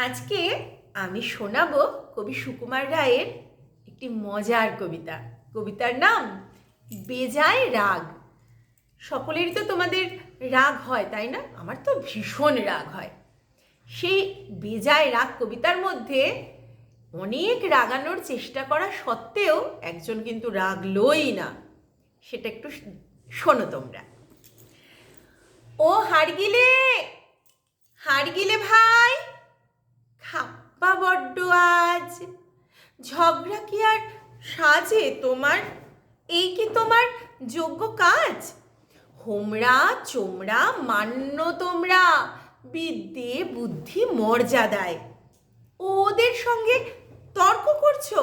আজকে আমি শোনাবো কবি সুকুমার রায়ের একটি মজার কবিতা। কবিতার নাম, বেজায় রাগ। সকলেরই তো তোমাদের রাগ হয়, তাই না? আমার তো ভীষণ রাগ হয়। সেই বেজায় রাগ কবিতার মধ্যে অনেক রাগানোর চেষ্টা করা সত্ত্বেও একজন কিন্তু রাগলই না। সেটা একটু শোনো তোমরা। ও হারগিলে ঝগড়া কি আর সাজে তোমার? এই কি তোমার যোগ্য কাজ? হোমরা, চোমরা, মান্য তোমরা, বিদ্যে, বুদ্ধি, মর্যাদায়। ওদের সঙ্গে তর্ক করছ?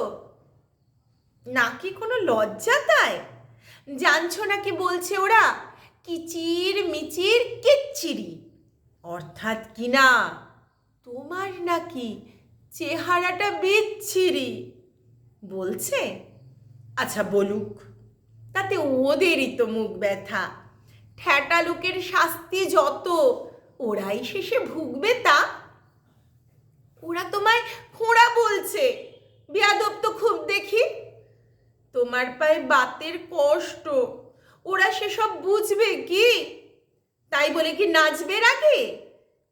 নাকি কোনো লজ্জা তাই? জানছো নাকি বলছে ওরা, কিচির মিচির কিচ্চিরি অর্থাৎ কি না তোমার নাকি চেহারাটা বিচ্ছিরি। বলছে আচ্ছা বলুক। তাতে ওদেরই তো মুখ ব্যথা। ঠ্যাটা লোকের শাস্তি যত, ওরাই শেষে ভুগবে তা। ওরা তোমায় খোঁড়া বলছে। বেয়াদব তো খুব দেখি। তোমার পায়ে বাতের কষ্ট। ওরা সেসব বুঝবে কি? তাই বলে কি নাচবে রাগে?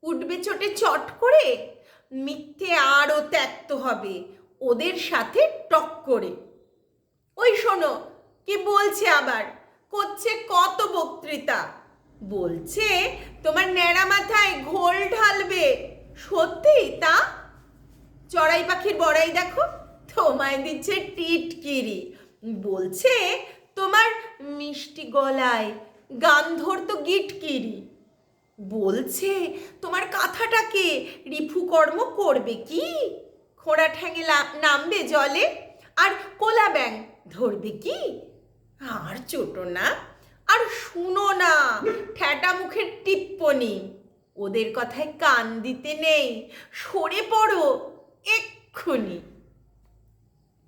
উঠবে চোটে চট করে? মিথ্যে ত্যাক্ত হবে। ওদের সাথে টক করে। ওই শোনো, কি বলছে আবার? করছে কত বক্তৃতা? বলছে, তোমার ন্যাড়া মাথায় ঘোল ঢালবে। সত্যি তা? চড়াই পাখির বড়াই দেখো, তোমায় দিচ্ছে টিটকিরি। বলছে, তোমার মিষ্টি গলায় গান ধরতো গিটকিরি। বলছে, তোমার কাঁথাটাকে রিফু কর্ম করবে কি? খোঁড়া ঠ্যাঙে নামবে জলে, আর কোলা ব্যাং ধরবে কি? আর চোটো না, আর শুনো না, ঠ্যাটা মুখের টিপ্পনি। ওদের কথায় কান দিতে নেই, সরে পড়ো এক্ষুনি।